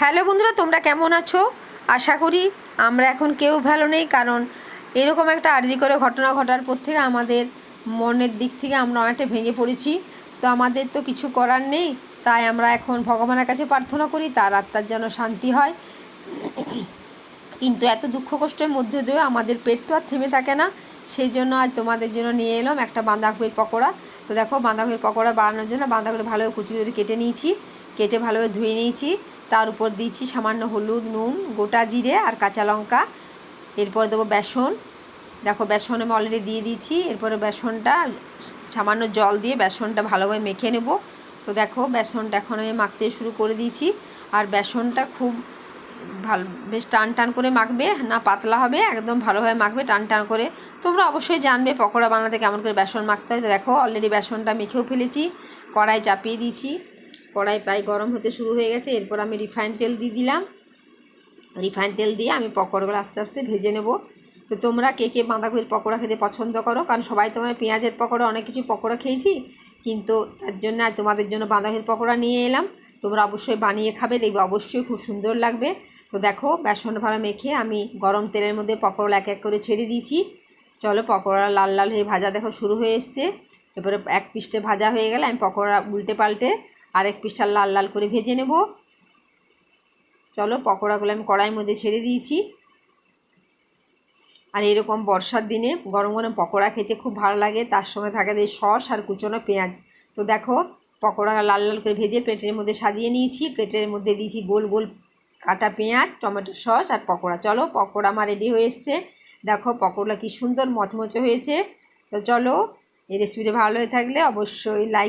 Hello বন্ধুরা, তোমরা কেমন আছো? আশা করি আমরা এখন কেউ ভালো নেই, কারণ এরকম একটা আর্জি করে ঘটনা ঘটার পর থেকে আমাদের মনের দিক থেকে আমরা অনেকটা ভেঙে পড়েছি। তো আমাদের তো কিছু করার নেই, তাই আমরা এখন ভগবানের কাছে প্রার্থনা করি, তার আত্মার যেন শান্তি হয়। কিন্তু এত দুঃখ কষ্টের মধ্যে দিয়েও আমাদের পেট তো আর থেমে থাকে না, সেই জন্য আজ তোমাদের জন্য নিয়ে এলাম একটা বাঁধাকপির পকোড়া। তো দেখো, বাঁধাকপির পকোড়া বানানোর জন্য বাঁধাকপি ভালোভাবে কুচি করে কেটে নিয়েছি। কেটে ভালোভাবে ধুয়ে নিয়েছি। তার উপর দিয়েছি সামান্য হলুদ, নুন, গোটা জিরে আর কাঁচা লঙ্কা। এরপর দেবো বেসন। দেখো বেসন আমি অলরেডি দিয়ে দিয়েছি। এরপরে বেসনটা, সামান্য জল দিয়ে বেসনটা ভালোভাবে মেখে নেব। তো দেখো বেসনটা এখন আমি মাখতে শুরু করে দিয়েছি। আর বেসনটা খুব ভালো, বেশ টান টান করে মাখবে, না পাতলা হবে, একদম ভালোভাবে মাখবে, টান টান করে। তোমরা অবশ্যই জানবে পকোড়া বানাতে কেমন করে বেসন মাখতে হয়। দেখো অলরেডি বেসনটা মেখেও ফেলেছি, কড়াই চাপিয়ে দিয়েছি। কড়াই প্রায় গরম হতে শুরু হয়ে গেছে। এরপর আমি রিফাইন তেল দিয়ে দিলাম। রিফাইন তেল দিয়ে আমি পকোড়াগুলো আস্তে আস্তে ভেজে নেব। তো তোমরা কে কে বাঁধাকপির পকোড়া খেতে পছন্দ করো? কারণ সবাই তোমার পেঁয়াজের পকোড়া, অনেক কিছু পকোড়া খেয়েছি। কিন্তু তার জন্য তোমাদের জন্য বাঁধাকপির পকোড়া নিয়ে এলাম। তোমরা অবশ্যই বানিয়ে খাবে, দেখবে অবশ্যই খুব সুন্দর লাগবে। তো দেখো, বেসন ভালো মেখে আমি গরম তেলের মধ্যে পকোড়া এক এক করে ছেড়ে দিয়েছি। চলো, পকোড়া লাল লাল হয়ে ভাজা দেখো শুরু হয়ে এসছে। এরপরে এক পিসটে ভাজা হয়ে গেলে আমি পকোড়া উল্টে পাল্টে আরেক পিসটা লাল লাল করে ভেজে নেব। চলো পকোড়াগুলো আমি কড়াইয়ের মধ্যে ছেড়ে দিয়েছি। আর এরকম বর্ষার দিনে গরম গরম পকোড়া খেতে খুব ভালো লাগে। তার সঙ্গে থাকে এই সস আর কুচনো পেঁয়াজ। তো দেখো, পকোড়া লাল লাল করে ভেজে পেটের মধ্যে সাজিয়ে নিয়েছি। পেটের মধ্যে দিয়েছি গোল গোল কাটা পেঁয়াজ, টমেটো সস আর পকোড়া। চলো, পকোড়া আমার রেডি হয়ে এসছে। দেখো, পকোড়া কি সুন্দর মচমচে হয়েছে। তো চলো, এই রেসিপিটা ভালো হয়ে থাকলে অবশ্যই লাইক